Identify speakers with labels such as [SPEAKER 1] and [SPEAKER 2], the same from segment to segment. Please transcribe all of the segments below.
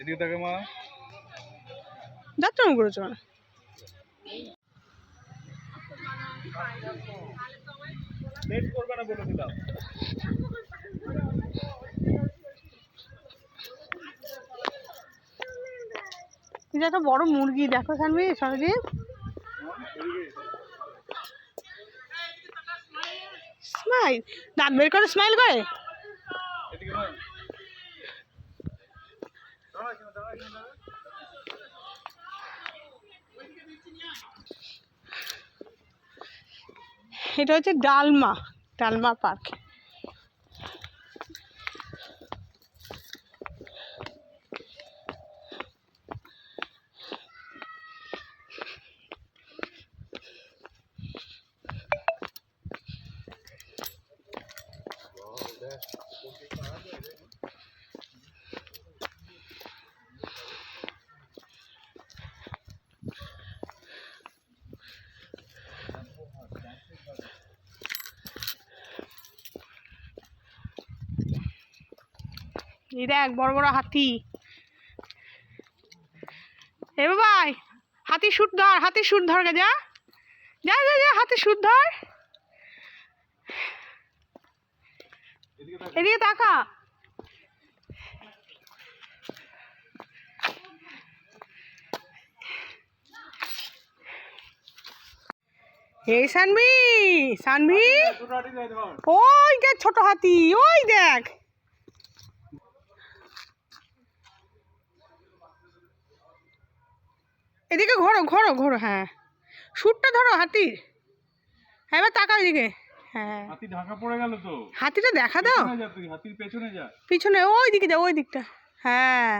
[SPEAKER 1] এদিকে থাকে মা
[SPEAKER 2] যাত্রা করেছ কেন
[SPEAKER 1] লেট করবে না বলে দিলাম
[SPEAKER 2] এটা বড় মুরগি, দেখো সানবি সরজি স্মাইল দাঁত বের করে স্মাইল করে
[SPEAKER 1] এদিকে মা দাঁড়া এখানে, দাঁড়া এখানে, দাঁড়া।
[SPEAKER 2] এটা হচ্ছে ডালমা ডালমা পার্ক। এই দেখ বড় বড় হাতি। এ বাবাই হাতি সুট ধর হাতি সুট ধর গে যা। যা যা যা হাতি সুট ধর।
[SPEAKER 1] এদিকে
[SPEAKER 2] তাকা। এই সানভি সানভি। ওই দেখ ছোট হাতি ওই দেখ। এদিকে ঘোরো ঘোরো ঘোরো হ্যাঁ। সুটটা ধরো হাতির। হ্যাঁ এবার তাকাও এদিকে। হ্যাঁ
[SPEAKER 1] হাতি ঢাকা পড়ে গেল তো।
[SPEAKER 2] হাতিটা দেখা দাও।
[SPEAKER 1] পেছনে যা তুই হাতির পেছনে যা।
[SPEAKER 2] পিছনে ওই দিকে যা ওই দিকটা। হ্যাঁ।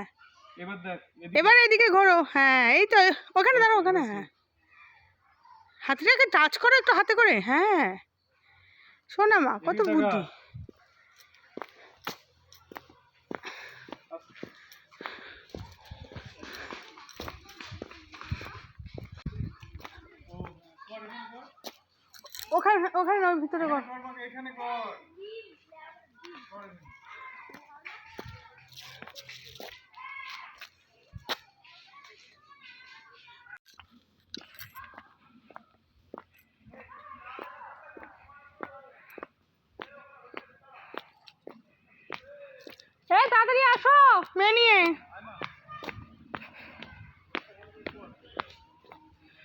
[SPEAKER 1] এবার দেখ এদিকে
[SPEAKER 2] এবার এদিকে ঘোরো হ্যাঁ এই তো ওখানে দাঁড়ো ওখানে হ্যাঁ। হাতিটাকে টাচ করো একটু হাতে করে হ্যাঁ। শোনা মা কত বুদ্ধি। ওখানে ওখানে নয় ভিতরে কর।
[SPEAKER 1] এখানে কর
[SPEAKER 2] তাড়াতাড়ি আসো মেয়ে নিয়ে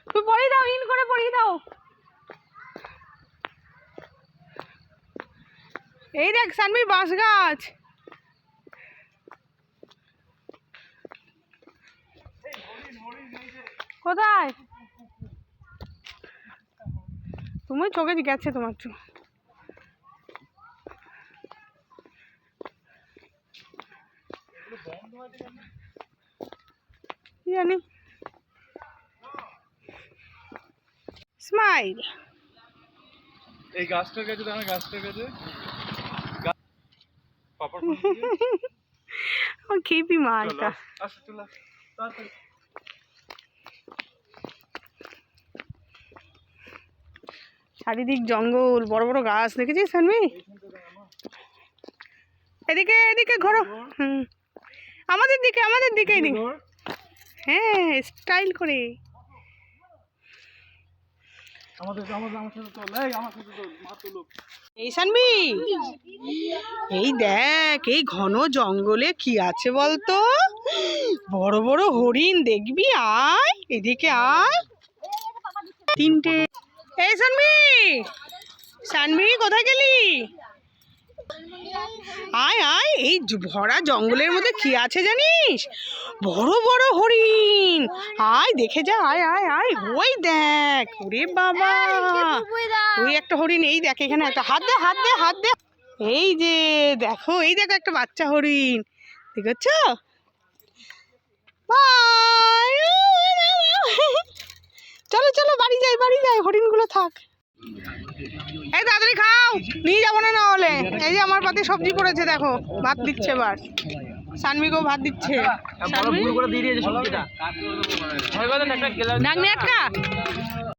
[SPEAKER 2] তুই পড়িয়ে দাও ইন করে পড়িয়ে দাও এই দেখ সানবি বাঁশ গাছ। কোথায়? তুমি চোখে গেছে তোমার কি জানি? স্মাইল।
[SPEAKER 1] এই গাছটার কাছে দাঁড়া গাছটার কাছে
[SPEAKER 2] খেপি মা এটা চারিদিক জঙ্গল বড় বড় গাছ দেখেছিস সানবি? এদিকে এদিকে ঘোরো। হুম। আমাদের দিকে আমাদের দিকে এদিকে। হ্যাঁ স্টাইল করে।
[SPEAKER 1] এই
[SPEAKER 2] সানবি, এই দেখ, এই ঘন জঙ্গলে কি আছে বলতো? বড় বড় হরিণ, দেখবি? আয়, এদিকে আয়। তিনটে এই সানবি সানবি, কোথায় গেলি? আয় আয় এই ভরা জঙ্গলের মধ্যে কি আছে জানিস? বড় বড় হরিণ। আয় দেখে যা আয় আয় আয় ওই দেখ ওরে বাবা। ওই একটা হরিণ এই দেখ এখানে একটা। হাত দে হাত দে হাত দে। এই যে দেখো এই দেখো একটা বাচ্চা হরিণ। দেখেছ? চলো চলো বাড়ি যাই বাড়ি যাই হরিণগুলো থাক। এই তাড়াতাড়ি খাও। নিয়ে যাব না হলে এই যে আমার পাতে সবজি পড়েছে দেখো। ভাত দিচ্ছে এবার। সানমিকেও ভাত দিচ্ছে। সানমি
[SPEAKER 3] করে দিয়ে দিয়েছে সবজিটা।
[SPEAKER 2] ডাকনি আটকা?